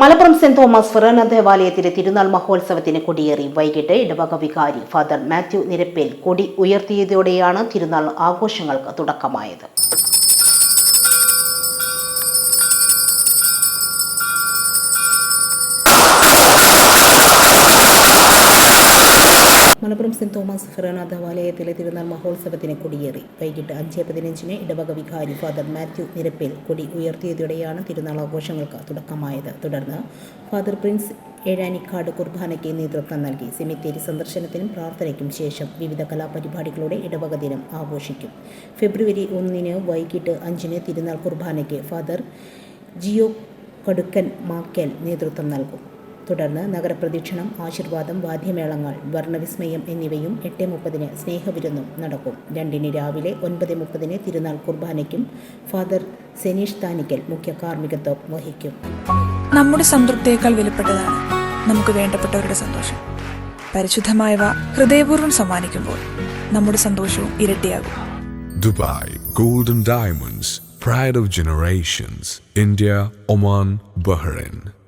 Malappuram Saint Thomas ഫിറോന ദേവാലയത്തിലെ തിരുനാൾ മഹോത്സവത്തിന് കൊടിയേറി. വൈകിട്ട് ഇടവക വികാരി ഫാദർ മാത്യു നിരപ്പേൽ കൊടി ഉയർത്തിയതോടെയാണ് തിരുനാൾ ആഘോഷങ്ങൾക്ക് തുടക്കമായത്. മലപ്പുറം സെന്റ് തോമസ് ഫെറോന ദേവാലയത്തിലെ തിരുനാൾ മഹോത്സവത്തിന് കൊടിയേറി. വൈകിട്ട് അഞ്ച് പതിനഞ്ചിന് ഇടവക വികാരി ഫാദർ മാത്യു നിരപ്പിൽ കൊടി ഉയർത്തിയതോടെയാണ് തിരുനാൾ ആഘോഷങ്ങൾക്ക് തുടക്കമായത്. തുടർന്ന് ഫാദർ പ്രിൻസ് ഏഴാനിക്കാട് കുർബാനയ്ക്ക് നേതൃത്വം നൽകി. സെമിത്തേരി സന്ദർശനത്തിനും പ്രാർത്ഥനയ്ക്കും ശേഷം വിവിധ കലാപരിപാടികളോടെ ഇടവക ദിനം ആഘോഷിക്കും. ഫെബ്രുവരി ഒന്നിന് വൈകിട്ട് അഞ്ചിന് തിരുനാൾ കുർബാനയ്ക്ക് ഫാദർ ജിയോ കടുക്കൻ മാക്കൽ നേതൃത്വം നൽകും. തുടർന്ന് നഗരപ്രദക്ഷിണം ആശീർവാദം വാദ്യമേളങ്ങൾ വർണവിസ്മയം എന്നിവയും എട്ട് മുപ്പതിന് സ്നേഹവിരുന്നും നടക്കും. രണ്ടിന് രാവിലെ ഒൻപത് മുപ്പതിന് തിരുനാൾ കുർബാനയ്ക്കും ഫാദർ സെനീഷ് താനിക്കൽ മുഖ്യ കാർമ്മികത്വം വഹിക്കും. നമ്മുടെ സംതൃപ്തിയേക്കാൾ വിലപ്പെട്ടതാണ് നമുക്ക് വേണ്ടപ്പെട്ടവരുടെ സന്തോഷം. പരിശുദ്ധമായവ ഹൃദയപൂർവം സമ്മാനിക്കുമ്പോൾ നമ്മുടെ സന്തോഷവും ഇരട്ടിയാകും. Dubai golden diamonds Pride of generations India Oman Bahrain.